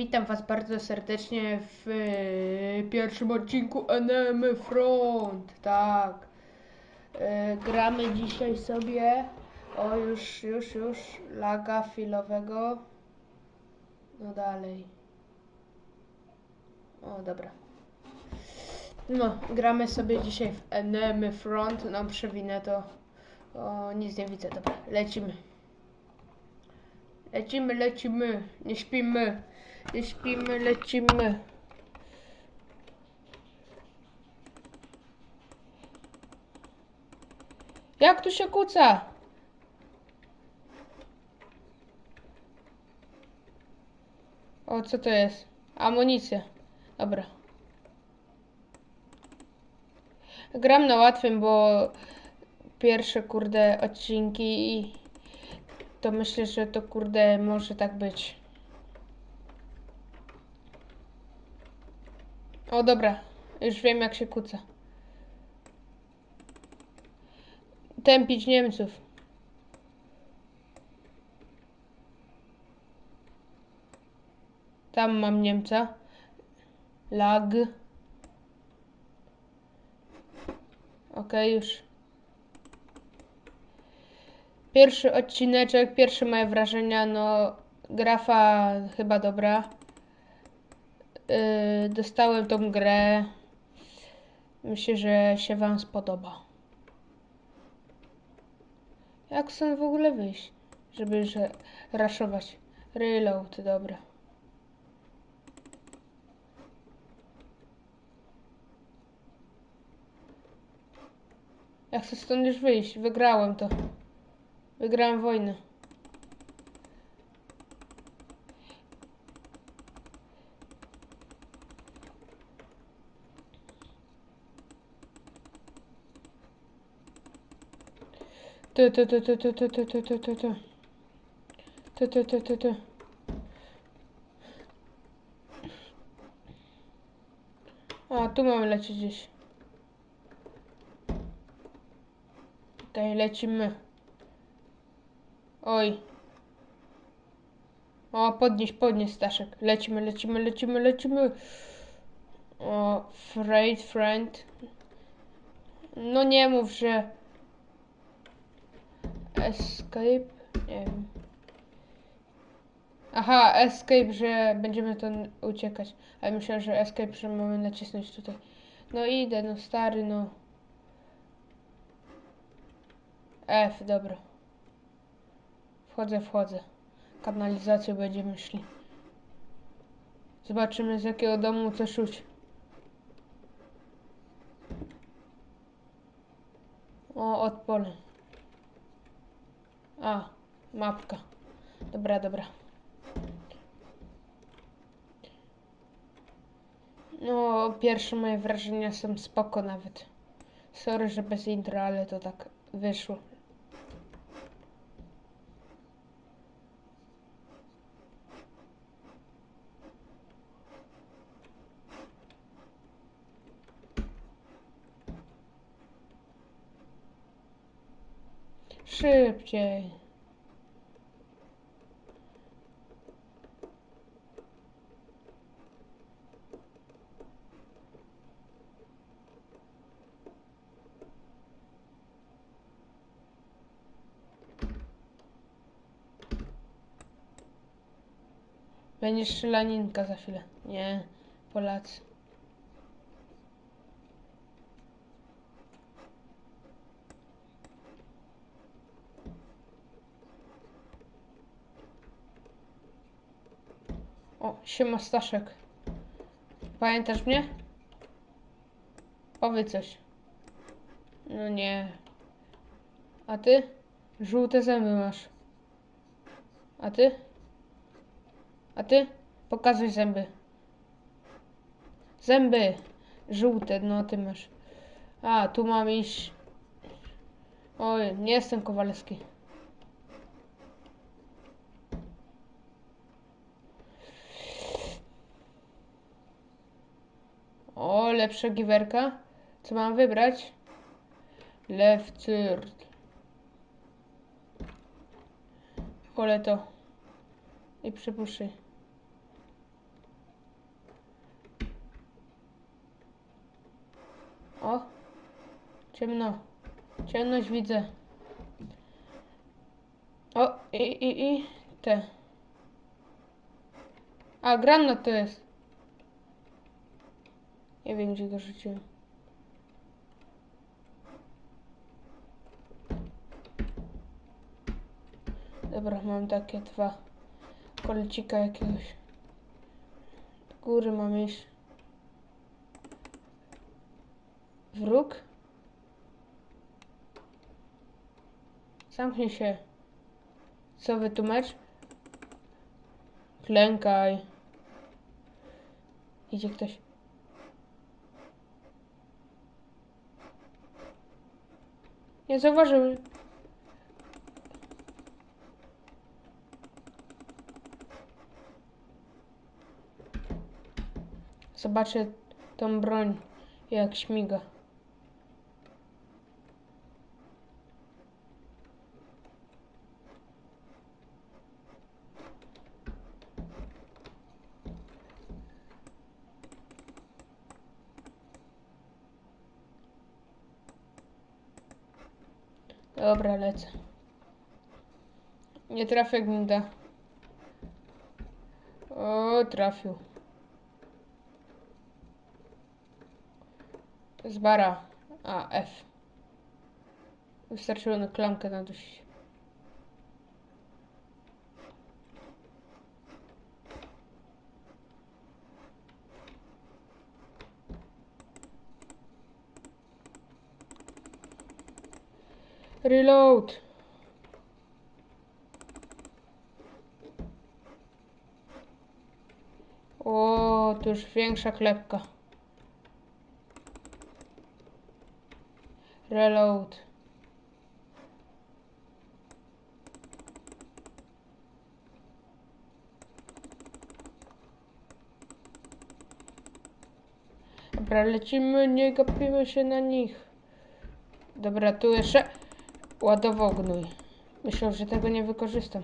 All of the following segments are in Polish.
Witam Was bardzo serdecznie w e, pierwszym odcinku Enemy Front. Tak. E, gramy dzisiaj sobie. O, już, już, już. Laga filowego. No dalej. O, dobra. No, gramy sobie dzisiaj w Enemy Front. No, przewinę to. O, nic nie widzę. Dobra, lecimy. Lecimy, lecimy, nie śpimy, śpimy, lecimy. Jak tu się kłóca? O, co to jest? Amunicja. Dobra. Gram na łatwym, bo pierwsze kurde odcinki i to myślę, że to kurde może tak być. O dobra, już wiem jak się kłóca. Tępić Niemców. Tam mam Niemca. Lag. Okej, już. Pierwszy odcineczek, pierwsze moje wrażenia, no grafa chyba dobra. Yy, dostałem tą grę. Myślę, że się Wam spodoba. Jak są w ogóle wyjść, żeby że raszować? Reload, dobra. Jak chcę stąd już wyjść? Wygrałem to. Wygrałem wojnę. Tu, tu, tu, tu, tu, tu, tu, tu, tu, tu, tu. Tu, tu, tu, tu, tu. A, tu mamy lecieć gdzieś. Okej, lecimy. Oj. O, podnieś, podnieś Staszek. Lecimy, lecimy, lecimy, lecimy. O, Freight Friend. No nie mów, że... Escape? Nie wiem. Aha, escape, że będziemy to uciekać. Ale myślałem, że escape, że mamy nacisnąć tutaj. No idę, no stary, no. F, dobra. Wchodzę, wchodzę. Kanalizację będziemy szli. Zobaczymy z jakiego domu coś czuć. O, odpole. A, mapka. Dobra, dobra. No, pierwsze moje wrażenia są spoko nawet. Sorry, że bez intro, ale to tak wyszło. Szybciej. Będzie strzelaninka za chwilę. Nie, Polacy. O, siema Staszek. Pamiętasz mnie? Powiedz coś. No nie. A ty? Żółte zęby masz. A ty? A ty? Pokazuj zęby. Zęby! Żółte, no ty masz. A, tu mam iść. Oj, nie jestem Kowalski. najlepsze giwerka. Co mam wybrać? Left third. Wolę to. I przypuszczę. O! Ciemno. Ciemność widzę. O, i, i, i, te. A, granat to jest. Nie wiem, gdzie go rzuciłem. Dobra, mam takie dwa kolecika jakiegoś. Góry mam iść. Wróg? Zamknij się. Co wy tu mecz? Klękaj. Idzie ktoś. Nie zauważył. Zobaczę tą broń, jak śmiga. Dobra, lecę. Nie trafię gmida. O, trafił. Z bara. A, F. Wystarczyło na klamkę nadusić. Reload. O, to już większa klepka. Reload. Dobra, lecimy, nie gapimy się na nich. Dobra, tu jeszcze ładował gnój. Myślę, że tego nie wykorzystam.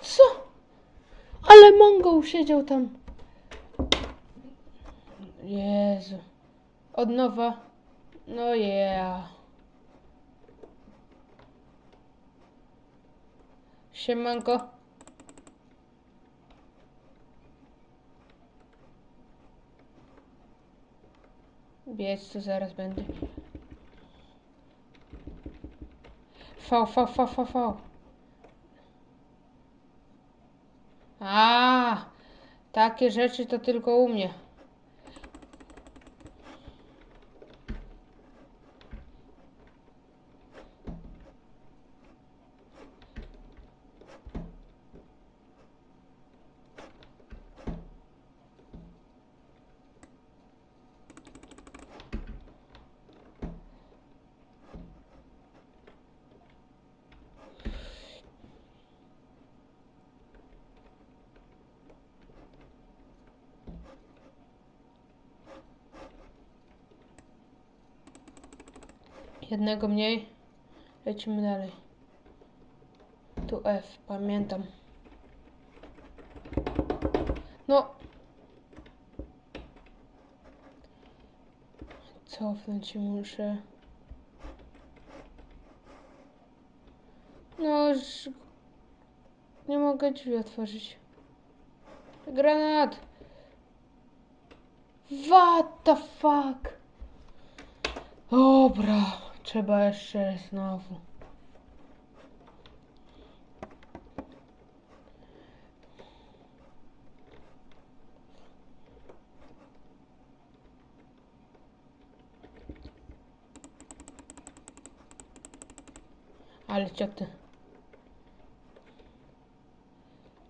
Co? Ale Mongol siedział tam. Jezu. Od nowa. No yeah. Siemanko. Biec tu zaraz będę. V, V, V, V, V. A, takie rzeczy to tylko u mnie. Jednego mniej. Lecimy dalej. Tu F, pamiętam. No. Cofnąć się muszę. No, już nie mogę drzwi otworzyć. Granat! What the fuck? Dobra, trzeba jeszcze znowu. Ale cioty.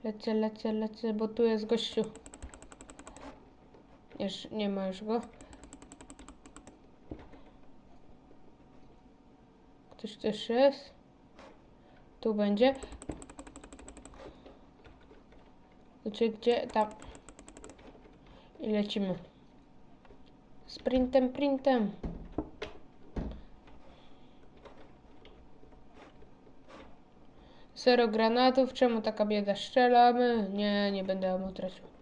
Lecę, lecę, lecę, bo tu jest gościu. Już nie ma już go. Ktoś też jest. Tu będzie. Znaczy gdzie? Tam. I lecimy. Sprintem, printem. Zero granatów. Czemu taka bieda? Strzelamy? Nie, nie będę mu tracił.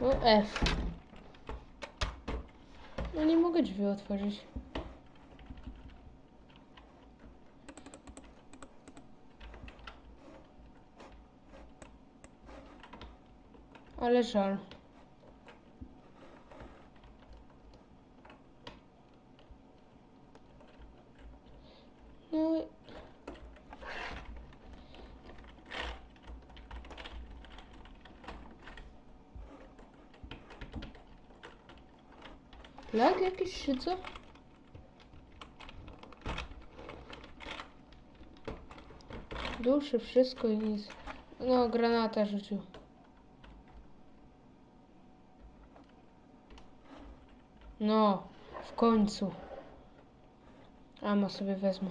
No F. No nie mogę drzwi otworzyć. Ale żal. No i- Lag jakiś czy co? Duszy, wszystko i nic. No, granata rzucił. No, w końcu. Amo sobie wezmę.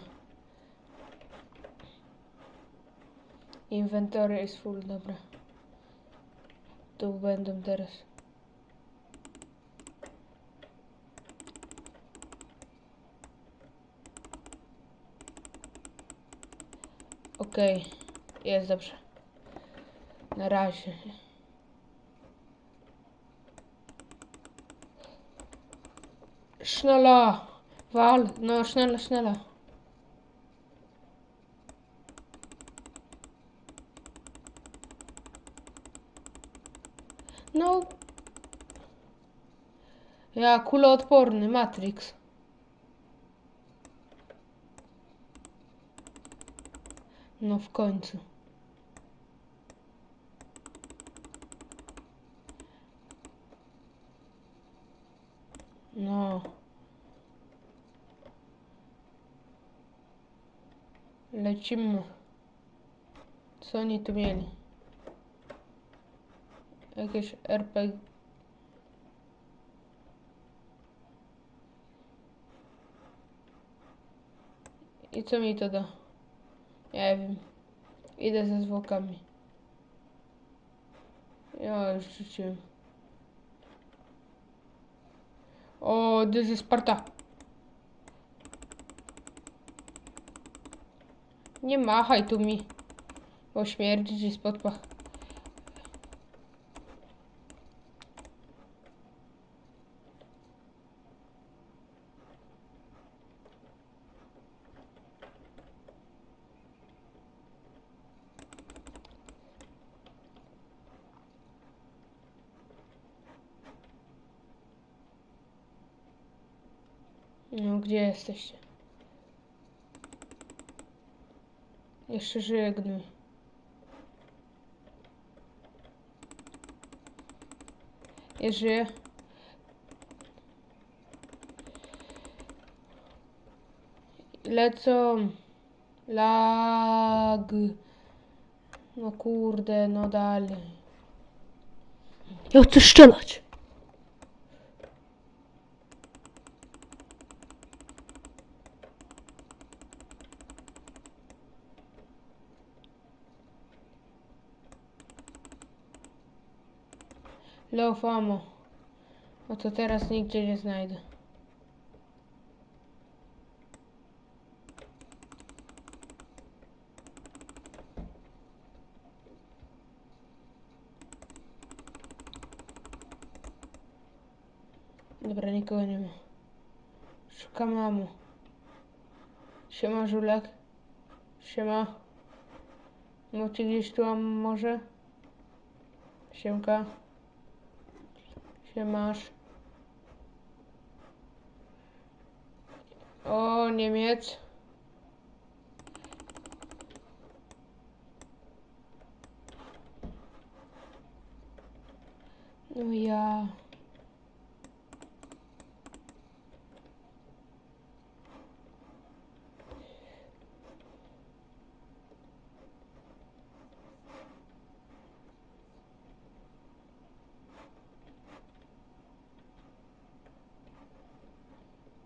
Inwentory jest full, dobra. Tu będą teraz. Okej, jest dobrze. Na razie. Sznela! Wal, no sznela, sznela. No. Ja kuloodporny, Matrix. No w końcu. No. Lecimy. Co oni tu mieli? Jakieś RPG. I co mi to da? Nie wiem. Idę ze zwłokami. Ja już rzuciłem. O, this is Sparta. Nie machaj tu mi. Bo śmierdzi ci spod pach. No, gdzie jesteście? Jeszcze gnój. Ja. Lecą. Lag. No kurde, no dalej. Ja chcę strzelać. Love ammo. No to teraz nigdzie nie znajdę. Dobra, nikogo nie ma. Szukam mamu. Siema, żulek. Siema. Macie gdzieś tu mam może? Siemka. Siemasz. O, Niemiec. No ja.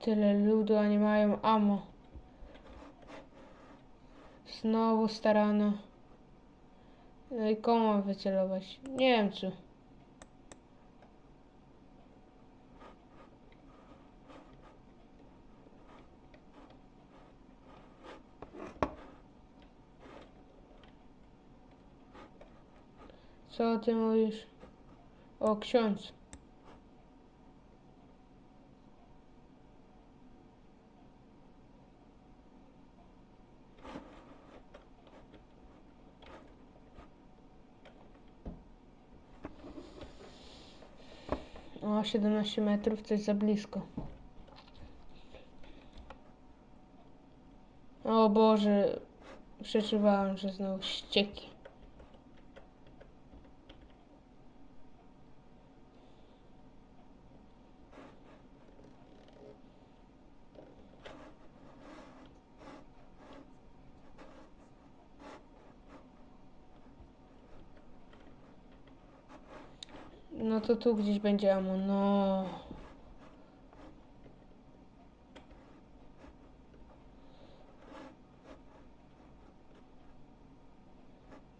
Tyle ludu, a nie mają amo. Znowu starano. No i komu wycelować? Nie wiem czy. Co ty mówisz? O, ksiądz. O, 17 metrów, jest za blisko. O Boże, przeczuwałem, że znowu ścieki. No to tu gdzieś będzie amo, no.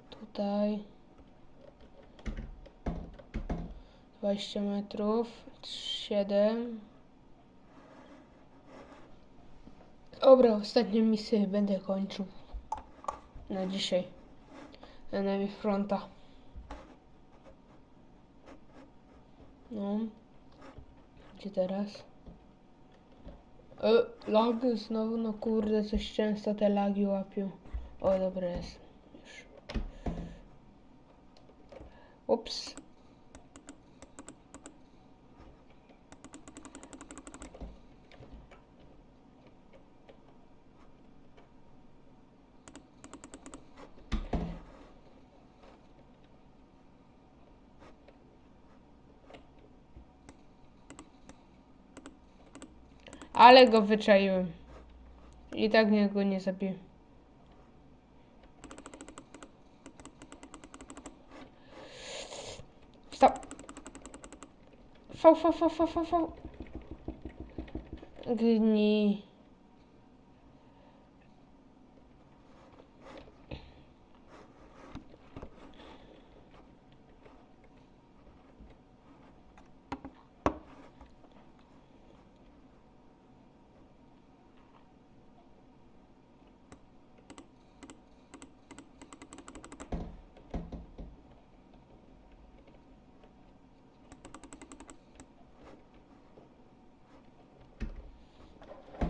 Tutaj. 20 metrów. 7. Dobra, ostatnią misję będę kończył. Na dzisiaj. Enemy fronta. No. Gdzie teraz? E, lagi znowu, no kurde, coś często te lagi łapią. O, dobra jest. Ups. Ale go wyczaiłem. I tak mnie go nie zabiłem. Stop. Fał, fał, fał, fał, fał,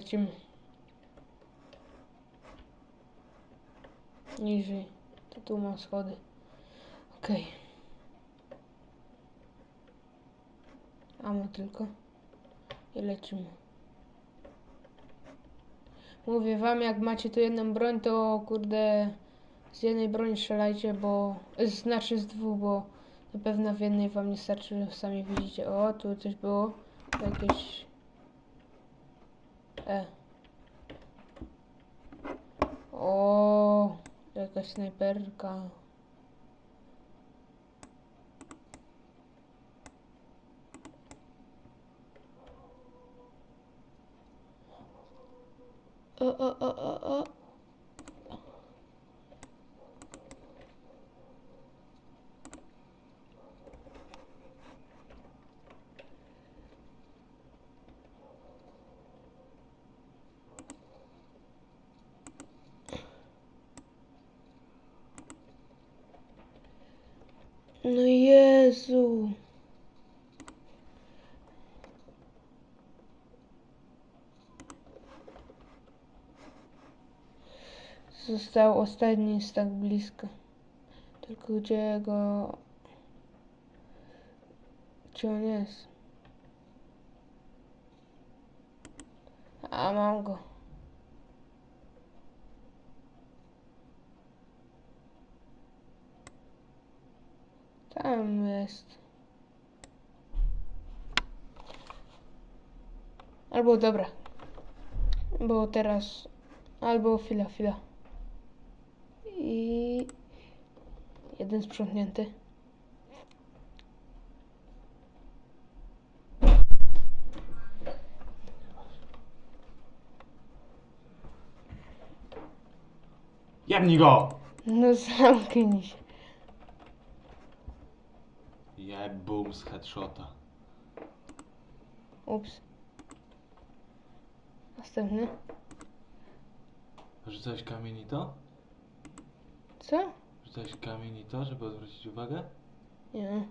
lecimy. Niżej. To tu mam schody. Okej. Amo tylko. I lecimy. Mówię wam, jak macie tu jedną broń, to kurde z jednej broni strzelajcie, bo znaczy z dwóch, bo na pewno w jednej wam nie starczy, sami widzicie. O, tu coś było. Jakieś E. O, jakaś snajperka. O, o, o, o, o. Jezu. Został ostatni, jest tak blisko. Tylko gdzie go... Gdzie on jest? A, mam go. Tam jest. Albo dobra. Bo teraz. Albo chwila, chwila. I. Jeden sprzątnięty. Jebnij go! No zamknij się. Jebum z headshota. Ups. Następny. Rzucałeś kamień i to? Co? Rzucałeś kamień i to, żeby odwrócić uwagę? Nie.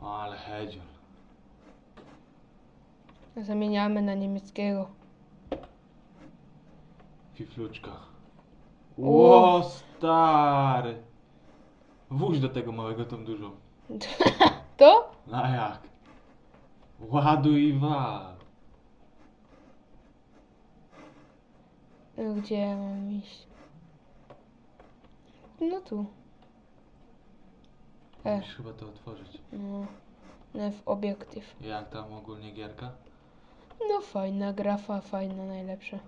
O, ale hedzior. Zamieniamy na niemieckiego. Fifluczka. O. Ło, stary! Wóź do tego małego tą dużą. To? A jak? Ładuj i wal. No, Gdzie mam iść? No tu. E. Musisz chyba to otworzyć. No. No, w obiektyw. Jak tam ogólnie gierka? No fajna grafa, fajna, najlepsza.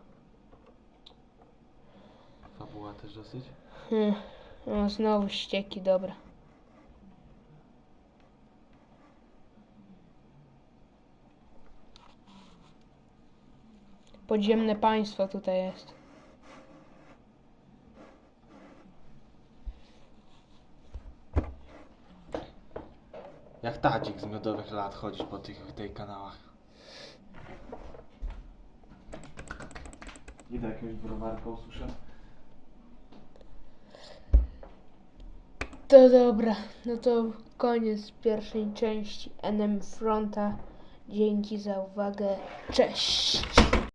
Fabuła też dosyć? Hmm. No, znowu ścieki, dobra. Podziemne państwo tutaj jest. Jak tadzik z miodowych lat chodzić po tych tej kanałach. Idę jakiegoś browarka usłyszę. To dobra, no to koniec pierwszej części NM Fronta. Dzięki za uwagę. Cześć!